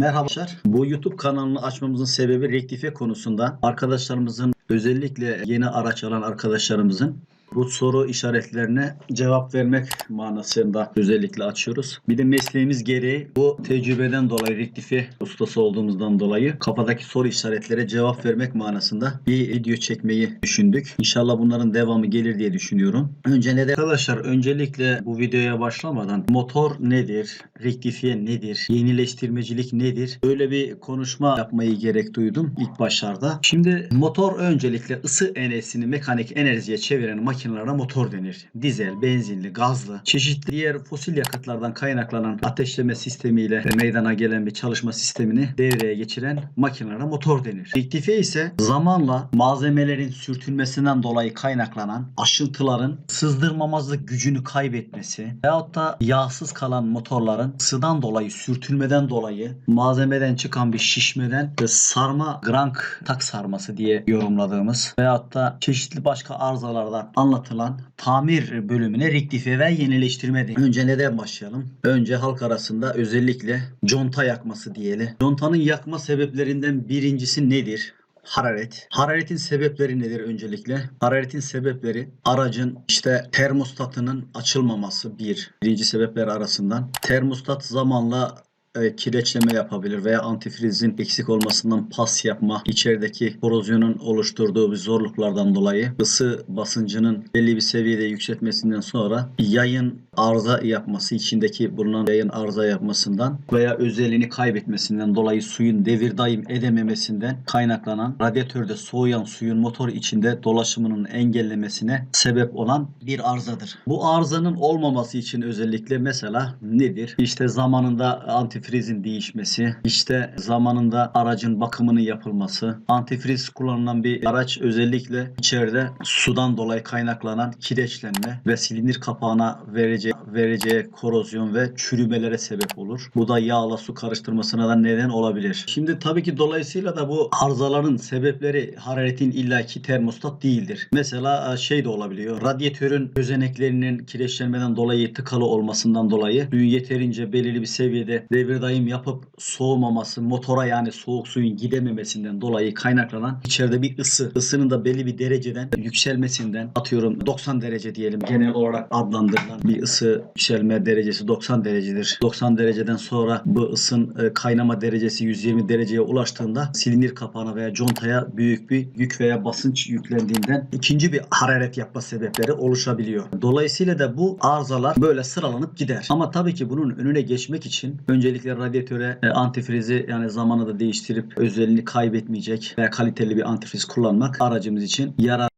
Merhabalar. Bu YouTube kanalını açmamızın sebebi rektifiye konusunda arkadaşlarımızın özellikle yeni araç alan arkadaşlarımızın bu soru işaretlerine cevap vermek manasında özellikle açıyoruz. Bir de mesleğimiz gereği bu tecrübeden dolayı rektifiye ustası olduğumuzdan dolayı kafadaki soru işaretlere cevap vermek manasında bir video çekmeyi düşündük. İnşallah bunların devamı gelir diye düşünüyorum. Önce de arkadaşlar öncelikle bu videoya başlamadan motor nedir? Rektifiye nedir? Yenileştirmecilik nedir? Böyle bir konuşma yapmayı gerek duydum ilk başlarda. Şimdi motor öncelikle ısı enerjisini mekanik enerjiye çeviren makinelere motor denir. Dizel, benzinli, gazlı, çeşitli diğer fosil yakıtlardan kaynaklanan ateşleme sistemiyle meydana gelen bir çalışma sistemini devreye geçiren makinelere motor denir. Rektifiye ise zamanla malzemelerin sürtünmesinden dolayı kaynaklanan aşıntıların sızdırmamazlık gücünü kaybetmesi veyahut da yağsız kalan motorların ısıdan dolayı sürtünmeden dolayı malzemeden çıkan bir şişmeden ve sarma grank tak sarması diye yorumladığımız veyahut da çeşitli başka arızalardan anlatılan tamir bölümüne rektifiye ve yenileştirme denir. Önce neden başlayalım? Önce halk arasında özellikle conta yakması diyelim. Contanın yakma sebeplerinden birincisi nedir? Hararet. Hararetin sebepleri nedir öncelikle? Hararetin sebepleri aracın işte termostatının açılmaması bir. Birinci sebepler arasından. Termostat zamanla e, kireçleme yapabilir veya antifrizin eksik olmasından pas yapma, içerideki korozyonun oluşturduğu bir zorluklardan dolayı ısı basıncının belli bir seviyede yükseltmesinden sonra yayın arıza yapması, içindeki bulunan yayın arıza yapmasından veya özelliğini kaybetmesinden dolayı suyun devir daim edememesinden kaynaklanan radyatörde soğuyan suyun motor içinde dolaşımının engellemesine sebep olan bir arızadır. Bu arızanın olmaması için özellikle mesela nedir? İşte zamanında antifrizin değişmesi, işte zamanında aracın bakımının yapılması, antifriz kullanılan bir araç özellikle içeride sudan dolayı kaynaklanan kireçlenme ve silindir kapağına vereceği, vereceği korozyon ve çürümelere sebep olur. Bu da yağla su karıştırmasına da neden olabilir. Şimdi tabii ki dolayısıyla da bu arızaların sebepleri hararetin illaki termostat değildir. Mesela e, şey de olabiliyor. Radyatörün gözeneklerinin kireçlenmeden dolayı tıkalı olmasından dolayı suyun yeterince belirli bir seviyede devir daim yapıp soğumaması, motora yani soğuk suyun gidememesinden dolayı kaynaklanan içeride bir ısı. Isının da belli bir dereceden yükselmesinden atıyorum 90 derece diyelim genel olarak adlandırılan bir ısı yükselme derecesi 90 derecedir. 90 dereceden sonra bu ısın e, kaynama derecesi 120 dereceye ulaştığında silindir kapağına veya contaya büyük bir yük veya basınç yüklendiğinden ikinci bir hararet yapma sebepleri oluşabiliyor. Dolayısıyla da bu arızalar böyle sıralanıp gider. Ama tabii ki bunun önüne geçmek için öncelikle radyatöre antifrizi yani zamanı da değiştirip özelliğini kaybetmeyecek veya kaliteli bir antifriz kullanmak aracımız için yarar